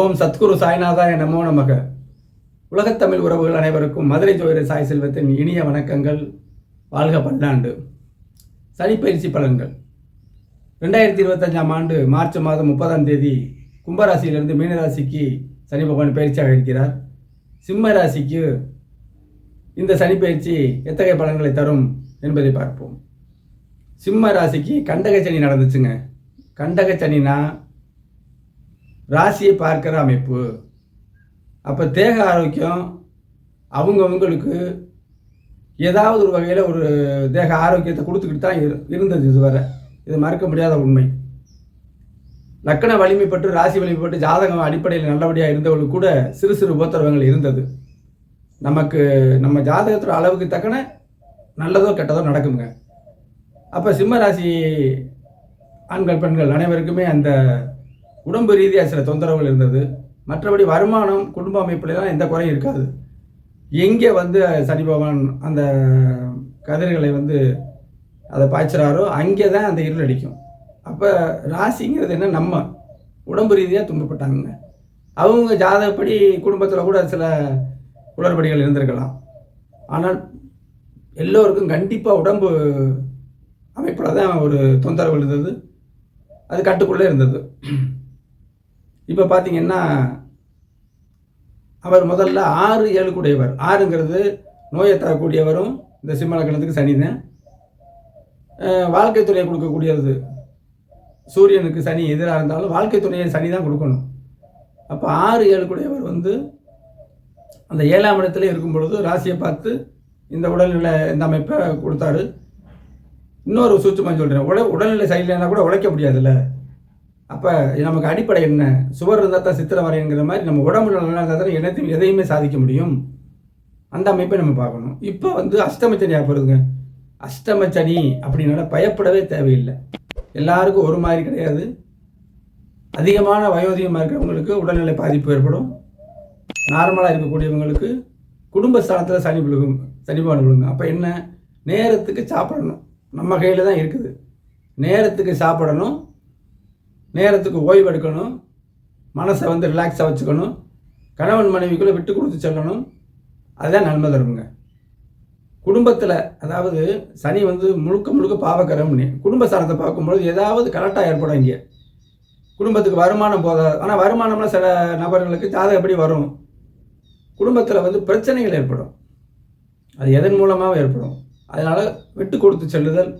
ஓம் சத்குரு சாய்நாதாய நமோ நமக. உலகத்தமிழ் உறவுகள் அனைவருக்கும் மதுரை ஜோதிட சாய் செல்வத்தின் இனிய வணக்கங்கள். வாழ்க பல்லாண்டு. சனிப்பயிற்சி பலன்கள். ரெண்டாயிரத்தி இருபத்தஞ்சாம் ஆண்டு மார்ச் மாதம் முப்பதாம் தேதி கும்பராசியிலிருந்து மீனராசிக்கு சனி பகவான் பயிற்சியாக இருக்கிறார் சிம்ம ராசிக்கு இந்த சனிப்பயிற்சி எத்தகைய பலன்களை தரும் என்பதை பார்ப்போம். சிம்ம ராசிக்கு கண்டக சனி நடந்துச்சுங்க. கண்டக சனினா ராசியை பார்க்கிற அமைப்பு. அப்போ தேக ஆரோக்கியம் அவங்கவுங்களுக்கு ஏதாவது ஒரு வகையில் ஒரு தேக ஆரோக்கியத்தை கொடுத்துக்கிட்டு தான் இரு- இருந்தது இதுவரை. இது மறக்க முடியாத உண்மை. லக்கண வலிமைப்பட்டு ராசி வலிமைப்பட்டு ஜாதகம் அடிப்படையில் நல்லபடியாக இருந்தவர்களுக்கு கூட சிறு சிறு உபத்திரவங்கள் இருந்தது. நமக்கு நம்ம ஜாதகத்தோட அளவுக்கு தக்கன நல்லதோ கெட்டதோ நடக்குங்க. அப்போ சிம்ம ராசி ஆண்கள் பெண்கள் அனைவருக்குமே அந்த உடம்பு ரீதியாக சில தொந்தரவுகள் இருந்தது. மற்றபடி வருமானம் குடும்ப அமைப்புலாம் எந்த குறையும் இருக்காது. எங்கே வந்து சனி பகவான் அந்த கதிர்களை வந்து அதை பாய்ச்சுறாரோ அங்கே தான் அந்த இருள் அடிக்கும். அப்போ ராசிங்கிறது என்ன? நம்ம உடம்பு ரீதியாக துன்பப்பட்டாங்க. அவங்க ஜாதகப்படி குடும்பத்தில் கூட சில குளறுபடிகள் இருந்திருக்கலாம். ஆனால் எல்லோருக்கும் கண்டிப்பாக உடம்பு அமைப்பில் தான் ஒரு தொந்தரவு இருந்தது. அது கட்டுக்குள்ளே இருந்தது. இப்போ பார்த்தீங்கன்னா அவர் முதல்ல ஆறு ஏழு கூடியவர் ஆறுங்கிறது நோயை தரக்கூடியவரும் இந்த சிம்மலக்கணத்துக்கு சனி வாழ்க்கை துணையை கொடுக்கக்கூடியது. சூரியனுக்கு சனி எதிராக இருந்தாலும் வாழ்க்கை துணையை சனி தான் கொடுக்கணும். அப்போ ஆறு ஏழு கூடியவர் வந்து அந்த ஏழாம் இடத்துல இருக்கும் பொழுது ராசியை பார்த்து இந்த உடல்நிலை இந்த அமைப்பை கொடுத்தாரு. இன்னொரு சூட்சமாக சொல்கிறேன் உட உடல்நிலை சரியில்லைன்னா கூட உழைக்க முடியாதுல்ல. அப்போ நமக்கு அடிப்படை என்ன? சுவர் இருந்தால் தான் சித்திரம் வரையங்கிற மாதிரி நம்ம உடம்பு நல்லா இருந்தால் தான் எனத்தையும் எதையுமே சாதிக்க முடியும். அந்த அமைப்பை நம்ம பார்க்கணும். இப்போ வந்து அஷ்டமச்சனி ஆப்படுதுங்க அஷ்டமச்சனி அப்படின்னால பயப்படவே தேவையில்லை. எல்லாருக்கும் ஒரு மாதிரி கிடையாது. அதிகமான வயோதிகமாக இருக்கிறவங்களுக்கு உடல்நிலை பாதிப்பு ஏற்படும். நார்மலாக இருக்கக்கூடியவங்களுக்கு குடும்ப ஸ்தானத்தில் சனி விழுகும் சனிபாடு விழுங்க. அப்போ என்ன? நேரத்துக்கு சாப்பிடணும். நம்ம கையில் தான் இருக்குது. நேரத்துக்கு சாப்பிடணும். நேரத்துக்கு ஓய்வு எடுக்கணும். மனசை வந்து ரிலாக்ஸாக வச்சுக்கணும். கணவன் மனைவிக்குள்ளே விட்டு கொடுத்து செல்லணும். அதுதான் நன்மை தருமுங்க. குடும்பத்தில் அதாவது சனி வந்து முழுக்க முழுக்க பாவக்கரம்னு. குடும்ப சாரத்தை பார்க்கும்பொழுது ஏதாவது கரெக்டாக ஏற்படும் இங்கே குடும்பத்துக்கு வருமானம் போதாது. ஆனால் வருமானம்லாம் சில நபர்களுக்கு ஜாதகப்படி வரும்? குடும்பத்தில் வந்து பிரச்சனைகள் ஏற்படும். அது எதன் மூலமாக ஏற்படும். அதனால் விட்டு கொடுத்து செல்லுதல்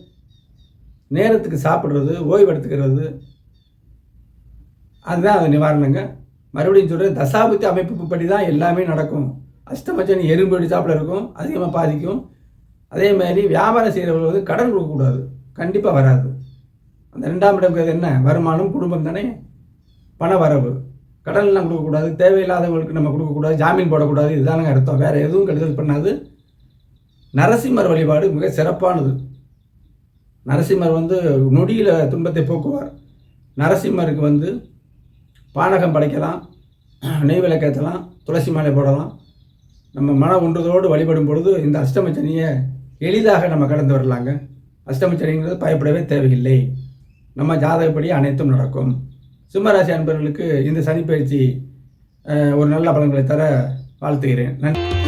நேரத்துக்கு சாப்பிட்றது ஓய்வு எடுத்துக்கிறது அதுதான் அது நிவாரணங்க. மறுபடியும் சொல்கிறேன் தசாபுத்தி அமைப்பு படி தான் எல்லாமே நடக்கும். அஷ்டமச்சனி எறும்பு அடிச்சாப்புல இருக்கும் அதிகமாக பாதிக்கும். அதே மாதிரி வியாபாரம் செய்கிறவர்கள் வந்து கடன் கொடுக்கக்கூடாது. கண்டிப்பாக வராது. அந்த ரெண்டாம் இடம் என்ன? வருமானம் குடும்பம் தானே? பண வரவு. கடன்லாம் கொடுக்கக்கூடாது தேவையில்லாதவங்களுக்கு நம்ம கொடுக்கக்கூடாது ஜாமீன் போடக்கூடாது இதுதானுங்க அர்த்தம். வேறு எதுவும் கெடுதல் பண்ணாது. நரசிம்மர் வழிபாடு மிக சிறப்பானது. நரசிம்மர் வந்து நொடியில் துன்பத்தை போக்குவார். நரசிம்மருக்கு வந்து பானகம் படைக்கலாம் நெய் விளக்கேற்றலாம் துளசி மாலை போடலாம். நம்ம மன ஒன்றுதோடு வழிபடும் பொழுது இந்த அஷ்டமச்சனியை எளிதாக நம்ம கடந்து வரலாங்க. அஷ்டமச்சனிங்கிறது பயப்படவே தேவையில்லை. நம்ம ஜாதகப்படி அனைத்தும் நடக்கும். சிம்மராசி அன்பர்களுக்கு இந்த சனிப்பயிற்சி ஒரு நல்ல பலன்களை தர வாழ்த்துகிறேன். நன்றி.